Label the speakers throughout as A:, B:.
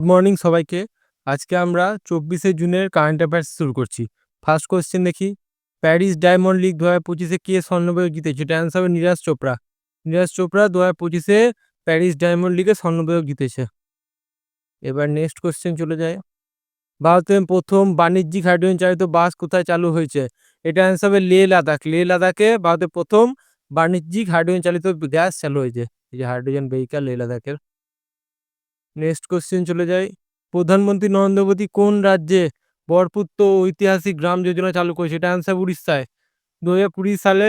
A: Good morning সবাইকে। আজকে আমরা চব্বিশে জুনের কারেন্ট অ্যাফেয়ার্স শুরু করছি। ফার্স্ট কোশ্চেন দেখি। প্যারিস ডায়মন্ড লিগ দু হাজার পঁচিশে কে স্বর্ণপদক জিতেছে? এটা অ্যান্সার হবে নীরাজ চোপড়া। নীরাজ চোপড়া দু হাজার পঁচিশে প্যারিস ডায়মন্ড লিগে স্বর্ণপদক জিতেছে। এবার নেক্সট কোশ্চেন চলে যায়। ভারতের প্রথম বাণিজ্যিক হাইড্রোজেন চালিত বাস কোথায় চালু হয়েছে? এটা অ্যান্সার হবে লে লাদাখ। লে লাদাখে ভারতের প্রথম বাণিজ্যিক হাইড্রোজেন চালিত গ্যাস চালু হয়েছে। এই যে হাইড্রোজেন ভেহিকাল লে লাদাখের। নেক্সট কোশ্চেন চলে যায়। প্রধানমন্ত্রী নরেন্দ্র মোদী কোন রাজ্যে বরপুত্র ঐতিহাসিক গ্রাম যোজনা চালু করেছে এটা অ্যান্সার উড়িষ্যায়। দু হাজার কুড়ি সালে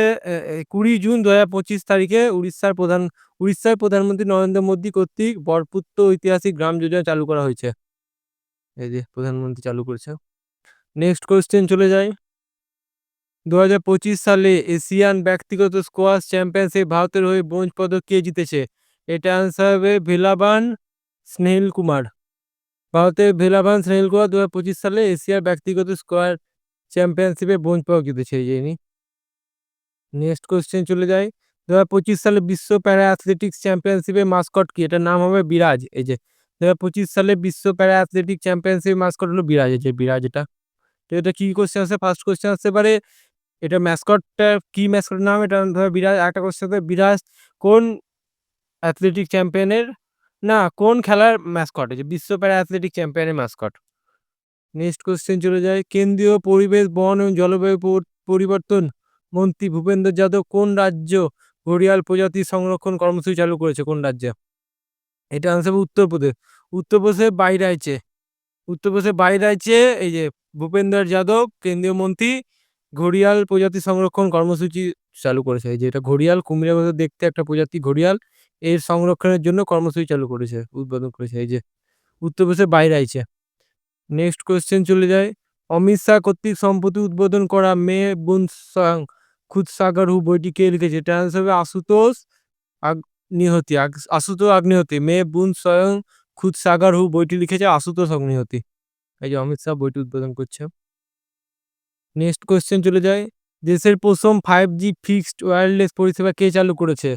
A: কুড়ি জুন দু হাজার পঁচিশ তারিখে উড়িষ্যার প্রধান, উড়িষ্যার প্রধানমন্ত্রী নরেন্দ্র মোদী কর্তৃক বরপুত্র ঐতিহাসিক গ্রাম যোজনা চালু করা হয়েছে। এই যে প্রধানমন্ত্রী চালু করেছে। নেক্সট কোশ্চেন চলে যায়। দু হাজার পঁচিশ সালে এশিয়ান ব্যক্তিগত স্কোয়াশ চ্যাম্পিয়নশিপ ভারতের হয়ে ব্রোঞ্জ পদক কে জিতেছে? এটা অ্যান্সার হবে ভেলাবান স্নেহিল কুমার। ভারতের ভেলাভান স্নেহিল কুমার দু হাজার পঁচিশ সালে এশিয়ার ব্যক্তিগত স্কোয়ার চ্যাম্পিয়নশিপে ব্রোঞ্জ পদক জিতেছে যিনি নেক্সট কোশ্চেন চলে যায়। দু হাজার পঁচিশ সালে বিশ্ব প্যারা অ্যাথলেটিক্স চ্যাম্পিয়নশিপের মাস্কট কি? এটার নাম হবে বিরাজ। এই যে দু হাজার পঁচিশ সালে বিশ্ব প্যারা অ্যাথলেটিক চ্যাম্পিয়নশিপ মাস্কট হলো বিরাজ। এই যে বিরাজ এটা। তো এটা কী কোশ্চেন আসে? ফার্স্ট কোশ্চেন আসতে পারে, এটা ম্যাসকটটা কি ম্যাসকটের নাম? এটা ধরো বিরাজ একটা কোশ্চেন বিরাজ কোন অ্যাথলেটিক চ্যাম্পিয়নের না, কোন খেলার ম্যাসকট এই যে বিশ্ব প্যারা অ্যাথলেটিক চ্যাম্পিয়নের ম্যাসকট নেক্সট কোশ্চেন চলে যায়, কেন্দ্রীয় পরিবেশ, বন এবং জলবায়ু পর- পরিবর্তন। মন্ত্রী ভূপেন্দ্র যাদব কোন রাজ্য ঘড়িয়াল প্রজাতি সংরক্ষণ কর্মসূচি চালু করেছে? কোন রাজ্যে? এটা আনসার হবে উত্তরপ্রদেশ। উত্তরপ্রদেশের বাইরে আছে উত্তরপ্রদেশের বাইরে আছে এই যে ভূপেন্দ্র যাদব, কেন্দ্রীয় মন্ত্রী, ঘড়িয়াল প্রজাতি সংরক্ষণ কর্মসূচি চালু করেছে। এই যে এটা ঘড়িয়াল, কুমিরের মতো দেখতে একটা প্রজাতি ঘড়িয়াল, এর সংরক্ষণের জন্য কর্মসূচি চালু করেছে, উদ্বোধন করেছে। এই যে উত্তরপ্রদেশের বাইরে আইছে। নেক্সট কোয়েশ্চেন চলে যায়। অমিত শাহ কর্তৃক সম্প্রতি উদ্বোধন করা মে খুদ সাগর হু বইটি কে লিখেছে? এটা হবে আশুতোষ অগ্নিহতি আগ- আশুতোষ অগ্নিহতি মে বুন স্বয়ং খুদ সাগর হু বইটি লিখেছে আশুতোষ অগ্নিহতি এই যে অমিত শাহ বইটি উদ্বোধন করছে। নেক্সট কোশ্চেন চলে যায়। দেশের প্রথম ফাইভ জি ফিক্সড ওয়্যারলেস পরিষেবা কে চালু করেছে?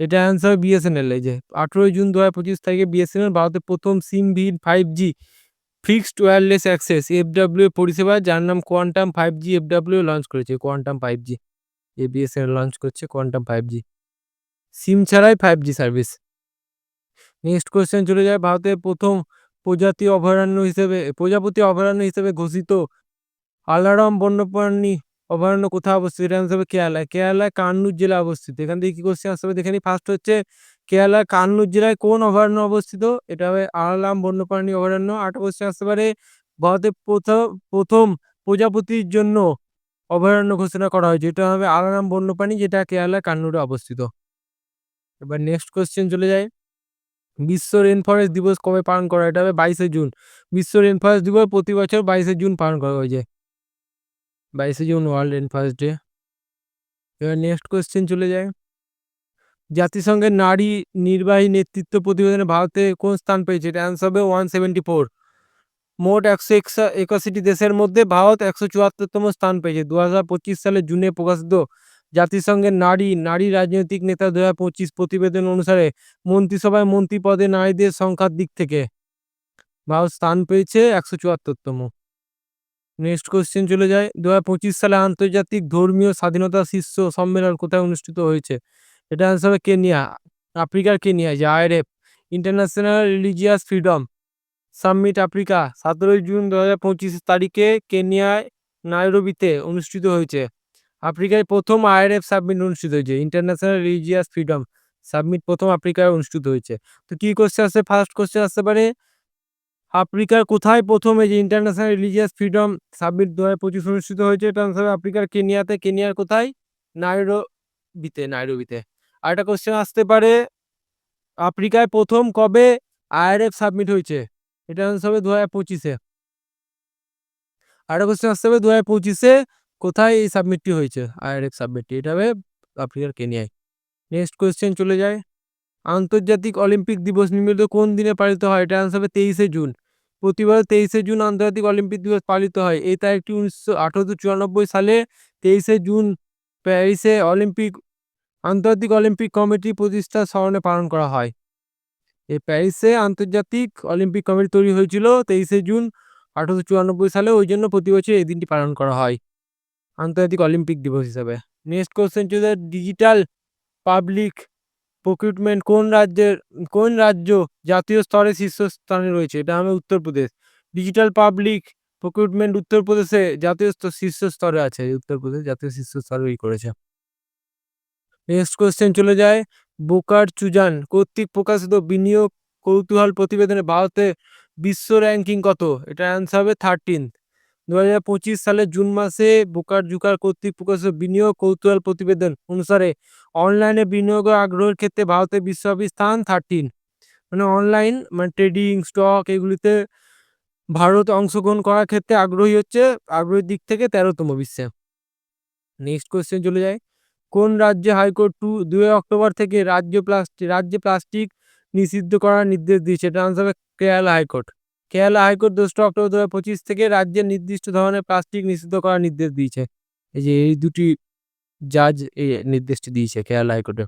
A: এটা অ্যান্সার বিএসএনএল এই যে আঠেরোই জুন দু হাজার পঁচিশ তারিখে বিএসএনএল ভারতের প্রথম SIM ভিড five G fixed wireless access FW পরিষেবা, যার নাম quantum five G FW launch করেছে কোয়ান্টাম ফাইভ জি এ বিএসএনএল লঞ্চ করছে কোয়ান্টাম ফাইভ জি সিম ছাড়াই five G service next question চলে যায় ভারতের প্রথম প্রজাতি অভয়ারণ্য হিসেবে, প্রজাপতি অভয়ারণ্য হিসেবে ঘোষিত আলারাম বন্যপ্রাণী অভয়ারণ্য কোথায় অবস্থিত? এটা answer হবে কেরালায় কেরালায় কান্নুর জেলায় অবস্থিত। এখান থেকে কি কোশ্চেন আসতে হবে দেখে নিই ফার্স্ট হচ্ছে কেরালার কান্নুর জেলায় কোন অভয়ারণ্য অবস্থিত? এটা হবে আলারাম বন্যপ্রাণী অভয়ারণ্য। আরেকটা কোশ্চেন আসতে পারে, ভারতের প্রথম প্রথম প্রজাপতির জন্য অভয়ারণ্য ঘোষণা করা হয়েছে এটা হবে আলারাম বন্যপ্রাণী, যেটা কেরালার কান্নুরে অবস্থিত। এবার নেক্সট কোশ্চেন চলে যায়। বিশ্ব রেন ফরেস্ট দিবস কবে পালন করা? এটা হবে বাইশে জুন। বিশ্ব রেন ফরেস্ট দিবস প্রতি বছর বাইশে জুন পালন করা হয়ে যায়। বাইশে June world rain forest day. এবার নেক্সট কোয়েশ্চেন চলে যায়। জাতিসংঘের নারী নির্বাহী নেতৃত্ব প্রতিবেদনে ভারতে কোন স্থান পেয়েছে? এটা অ্যান্সার হবে ওয়ান সেভেন্টি ফোর মোট একশো একশো, একাশিটি দেশের মধ্যে ভারত একশো চুয়াত্তরতম স্থান পেয়েছে। দু হাজার পঁচিশ সালে জুনে প্রকাশিত জাতিসংঘের নারী নারী রাজনৈতিক নেতা দু হাজার পঁচিশ প্রতিবেদন অনুসারে মন্ত্রিসভায় মন্ত্রী পদে নারীদের সংখ্যার দিক থেকে ভারত স্থান পেয়েছে একশো চুয়াত্তরতম। নেক্সট কোশ্চেন চলে যায়। দু হাজার পঁচিশ সালে আন্তর্জাতিক ধর্মীয় স্বাধীনতা শীর্ষ সম্মেলন কোথায় অনুষ্ঠিত হয়েছে? এটা আনসার হবে কেনিয়া, আফ্রিকার কেনিয়া যে IRF international religious freedom summit Africa সতেরোই জুন দু হাজার পঁচিশ তারিখে কেনিয়ায়, নাইরোবিতে অনুষ্ঠিত হয়েছে। আফ্রিকায় প্রথম আইআরএফ সাবমিট অনুষ্ঠিত হয়েছে ইন্টারন্যাশনাল রিলিজিয়াস ফ্রিডম সাবমিট প্রথম আফ্রিকায় অনুষ্ঠিত হয়েছে। তো কী কোশ্চেন আসছে ফার্স্ট কোশ্চেন আসতে পারে আফ্রিকার কোথায় প্রথম এই যে ইন্টারন্যাশনাল রিলিজিয়াস ফ্রিডম সাবমিট দু হাজার পঁচিশ অনুষ্ঠিত হয়েছে? এটা হবে আফ্রিকার কেনিয়াতে। কেনিয়ার কোথায়? নাইরোবিতে নাইরোবিতে। আরেকটা কোশ্চেন আসতে পারে, আফ্রিকায় প্রথম কবে আইআরএফ সাবমিট হয়েছে? এটা answer হবে দু হাজার পঁচিশে আরেকটা কোশ্চেন আসতে হবে দু হাজার পঁচিশে কোথায় এই সাবমিটটি হয়েছে? আইআরএফ সাবমিটটি এটা হবে আফ্রিকার কেনিয়ায়। নেক্সট কোশ্চেন চলে যায়। আন্তর্জাতিক অলিম্পিক দিবস নিম্নলিখিত কোন দিনে পালিত হয়? এটা আনসার হবে তেইশে জুন। প্রতিবার তেইশে জুন আন্তর্জাতিক অলিম্পিক দিবস পালিত হয়। এই তারিখটি উনিশশো আঠারোশো চুরানব্বই সালে তেইশে জুন প্যারিসে অলিম্পিক, আন্তর্জাতিক অলিম্পিক কমিটি প্রতিষ্ঠার স্মরণে পালন করা হয়। এই প্যারিসে আন্তর্জাতিক অলিম্পিক কমিটি তৈরি হয়েছিল তেইশে জুন আঠারোশো চুরানব্বই সালে। ওই জন্য প্রতি বছর এই দিনটি পালন করা হয় আন্তর্জাতিক অলিম্পিক দিবস হিসাবে। নেক্সট কোশ্চেন চলে ডিজিটাল পাবলিক প্রকিউটমেন্ট কোন রাজ্যের, কোন রাজ্য জাতীয় স্তরে শীর্ষস্থানে রয়েছে? এটা হবে উত্তরপ্রদেশ। ডিজিটাল পাবলিক প্রকিউটমেন্ট উত্তরপ্রদেশে জাতীয় স্তর শীর্ষ স্তরে আছে। উত্তরপ্রদেশ জাতীয় শীর্ষ স্তরে ওই করেছে। নেক্সট কোশ্চেন চলে যায়। বোকার চুজান কর্তৃক প্রকাশিত বিনিয়োগ কৌতূহল প্রতিবেদনে ভারতে বিশ্ব র্যাঙ্কিং কত? এটা অ্যান্সার হবে থার্টিন দু হাজার পঁচিশ সালের জুন মাসে বোকার জুকার কর্তৃক বিনিয়োগ কৌতূহল প্রতিবেদন অনুসারে অনলাইনে বিনিয়োগ আগ্রহের ক্ষেত্রে ভারতের বিশ্বব্যাপী স্থান থার্টিন মানে অনলাইন মানে ট্রেডিং, স্টক এগুলিতে ভারত অংশগ্রহণ করার ক্ষেত্রে আগ্রহী হচ্ছে, আগ্রহের দিক থেকে তেরোতম বিশ্বে। নেক্সট কোশ্চেন চলে যায়। কোন রাজ্যে হাইকোর্ট টু, দুই অক্টোবর থেকে রাজ্য প্লাস্টিক রাজ্যে প্লাস্টিক নিষিদ্ধ করার নির্দেশ দিয়েছে? এটা আনসার হবে কেরালা হাইকোর্ট। কেরালা হাইকোর্ট দোসরা অক্টোবর দু পঁচিশ থেকে রাজ্যের নির্দিষ্ট ধরনের প্লাস্টিক নিষিদ্ধ করার নির্দেশ দিয়েছে। এই যে এই দুটি জাজ এই নির্দেশটি দিয়েছে কেরালা হাইকোর্টে।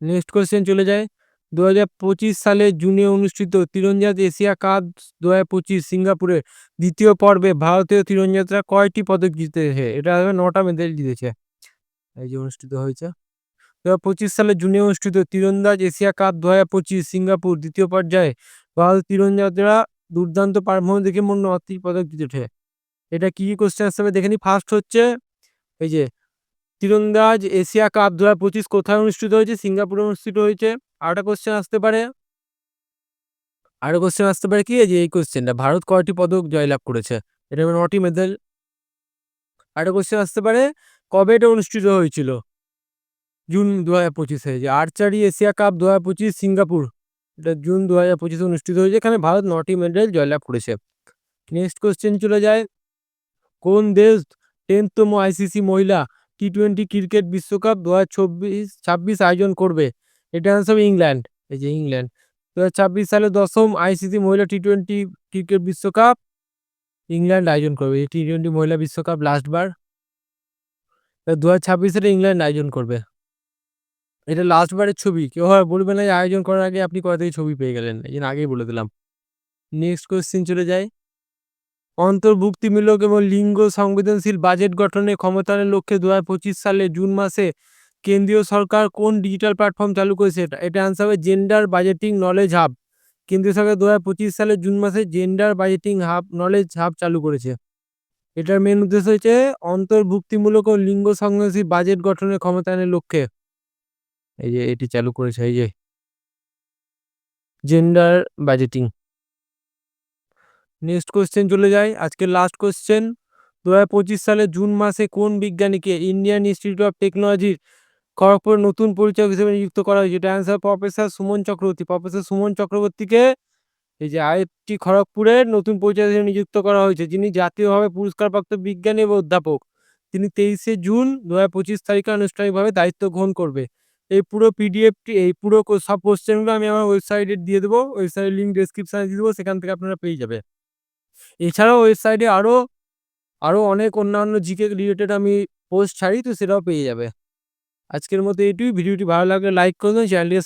A: নেক্সট কোশ্চেন চলে যায়। দু হাজার পঁচিশ সালে জুনে অনুষ্ঠিত তীরন্দাজ এশিয়া কাপ দু হাজার পঁচিশ সিঙ্গাপুরে দ্বিতীয় পর্বে ভারতীয় তীরন্দাজরা কয়টি পদক জিতেছে? এটা নটা মেডেল জিতেছে। এই যে অনুষ্ঠিত হয়েছে। দু হাজার পঁচিশ সালে জুনে অনুষ্ঠিত তীরন্দাজ এশিয়া কাপ, দু হাজার পঁচিশ সিঙ্গাপুর দ্বিতীয় পর্যায়ে ভারত তীরন্দাজরা দুর্দান্ত পারফরমেন্স দেখে মনে নটি পদক জিতেছে এটা কী কি কোশ্চেন আসতে হবে দেখে নি? ফার্স্ট হচ্ছে এই যে তীরন্দাজ এশিয়া কাপ দু হাজার পঁচিশ কোথায় অনুষ্ঠিত হয়েছে? সিঙ্গাপুরে অনুষ্ঠিত হয়েছে। আরেকটা কোশ্চেন আসতে পারে। আরও কোশ্চেন আসতে পারে কি? যে এই কোশ্চেনটা ভারত কয়টি পদক জয়লাভ করেছে? এটা নটি মেডেল আরেকটা কোশ্চেন আসতে পারে, কবে এটা অনুষ্ঠিত হয়েছিল? জুন দু হাজার পঁচিশে যে আর্চারি এশিয়া কাপ দু হাজার পঁচিশ সিঙ্গাপুর। এটা জুন দু হাজার পঁচিশে অনুষ্ঠিত হয়েছে, এখানে ভারত নটি মেডেল জয়লাভ করেছে। নেক্সট কোশ্চেন চলে যায়, কোন দেশ টেনতম আইসিসি মহিলা টি টোয়েন্টি ক্রিকেট বিশ্বকাপ দু হাজার চব্বিশ ছাব্বিশ আয়োজন করবে? এটা আনসার ইংল্যান্ড। এই যে ইংল্যান্ড। দু হাজার ছাব্বিশ সালে দশম আইসিসি মহিলা টি টোয়েন্টি ক্রিকেট বিশ্বকাপ ইংল্যান্ড আয়োজন করবে। এই টি টোয়েন্টি মহিলা বিশ্বকাপ লাস্টবার দু হাজার ছাব্বিশ ইংল্যান্ড আয়োজন করবে। এটা লাস্টবারের ছবি। কেউ হয় বলবে না যে আয়োজন করার আগে আপনি থেকে ছবি পেয়ে গেলেন? এই জন্য আগেই বলে দিলাম। নেক্সট কোশ্চেন চলে যায়। অন্তর্ভুক্তিমূলক এবং লিঙ্গ সংবেদনশীল বাজেট গঠনের ক্ষমতায়নের লক্ষ্যে দু হাজার পঁচিশ সালে জুন মাসে কেন্দ্রীয় সরকার কোন ডিজিটাল প্ল্যাটফর্ম চালু করেছে? এটা এটা আনসার হবে জেন্ডার বাজেটিং নলেজ হাব কেন্দ্রীয় সরকার দু হাজার পঁচিশ সালে জুন মাসে gender budgeting hub knowledge hub চালু করেছে। এটার মেন উদ্দেশ্য হচ্ছে অন্তর্ভুক্তিমূলক ও লিঙ্গ সংবেদনশীল বাজেট গঠনের ক্ষমতায়নের লক্ষ্যে। এই যে এটি চালু করেছে, এই যে জেন্ডার বাজেটিং নেক্সট কোশ্চেন চলে যায়। আজকের লাস্ট কোশ্চেন দু সালে জুন মাসে কোন বিজ্ঞানীকে ইন্ডিয়ান ইনস্টিটিউট অফ টেকনোলজির খড়গপুরের নতুন পরিচয় হিসেবে নিযুক্ত করা হয়েছে এটা answer professor Suman Chakraborty. Professor Suman চক্রবর্তীকে এই যে আইআইটি খড়গপুরের নতুন পরিচয় হিসেবে নিযুক্ত করা হয়েছে। যিনি জাতীয়ভাবে পুরস্কারপ্রাপ্ত বিজ্ঞানী এবং অধ্যাপক। তিনি তেইশে জুন দু হাজার পঁচিশ তারিখে আনুষ্ঠানিকভাবে দায়িত্ব গ্রহণ করবে। এই পুরো পিডিএফটি এই পুরো সব কোশ্চেনগুলো আমি আমার ওয়েবসাইটে দিয়ে দেবো। ওয়েবসাইটের লিঙ্ক ডিসক্রিপশানে দিয়ে দেবো, সেখান থেকে আপনারা পেয়ে যাবে এছাড়াও ওয়েবসাইটে আরও আরও অনেক অন্যান্য জিকে রিলেটেড আমি পোস্ট ছাড়ি, তো সেটাও পেয়ে যাবে আজকের মতো এইটুই ভিডিওটি ভালো লাগলে লাইক করে দেবেন চ্যানেলটি